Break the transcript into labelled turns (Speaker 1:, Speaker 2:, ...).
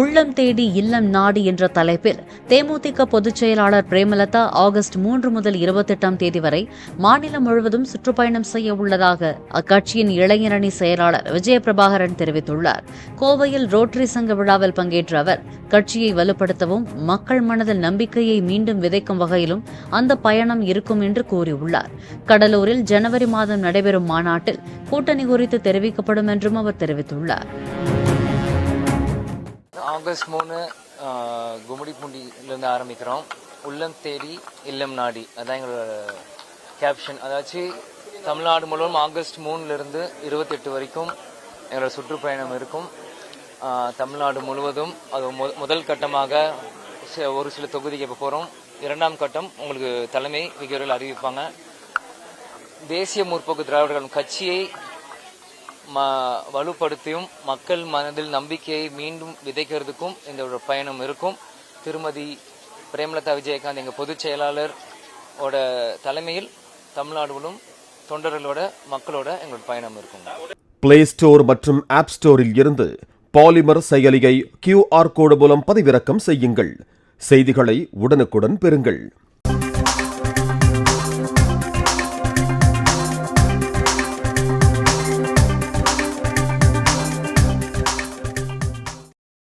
Speaker 1: உள்ளம் தேடி இல்லம் நாடு என்ற தலைப்பில் தேமுதிக பொதுச் செயலாளர் பிரேமலதா ஆகஸ்ட் மூன்று முதல் இருபத்தெட்டாம் தேதி வரை மாநிலம் முழுவதும் சுற்றுப்பயணம் செய்ய உள்ளதாக அக்கட்சியின் இளைஞரணி செயலாளர் விஜயபிரபாகரன் தெரிவித்துள்ளார் கோவையில் ரோட்டரி சங்க விழாவில் பங்கேற்ற அவர் கட்சியை வலுப்படுத்தவும் மக்கள் மனதில் நம்பிக்கையை மீண்டும் விதைக்கும் வகையிலும் அந்த பயணம் இருக்கும் என்று கூறியுள்ளார் கடலூரில் ஜனவரி மாதம் நடைபெறும் மாநாட்டில் கூட்டணி குறித்து தெரிவிக்கப்படும் என்றும் அவர் தெரிவித்துள்ளார்
Speaker 2: ஆகஸ்ட் மூணு கும்மிடிப்பூண்டியிலேருந்து ஆரம்பிக்கிறோம் உள்ளம் தேடி இல்லம் நாடி அதான் எங்களோட கேப்ஷன் அதாச்சு தமிழ்நாடு முழுவதும் ஆகஸ்ட் மூணுலேருந்து இருபத்தெட்டு வரைக்கும் எங்களோட சுற்றுப்பயணம் இருக்கும் தமிழ்நாடு முழுவதும் அது முதல் கட்டமாக ஒரு சில தொகுதிக்கு இப்போ போகிறோம் இரண்டாம் கட்டம் உங்களுக்கு தலைமை விகரில் அறிவிப்பாங்க தேசிய முற்போக்கு திராவிடர்கள் கட்சியை வலுப்படுத்தியும் மக்கள் மனதில் நம்பிக்கையை மீண்டும் விதைக்கிறதுக்கும் இந்த ஒரு பயணம் இருக்கும் திருமதி பிரேமலதா விஜயகாந்த் எங்கள் பொதுச் செயலாளர் ஓட தலைமையில் தமிழ்நாடுகளும் தொண்டர்களோட மக்களோட எங்களோட பயணம் இருக்கும்
Speaker 3: பிளே ஸ்டோர் மற்றும் ஆப் ஸ்டோரில் இருந்து பாலிமர் செயலியை கியூஆர் கோடு மூலம் பதிவிறக்கம் செய்யுங்கள் செய்திகளை உடனுக்குடன் பெறுங்கள்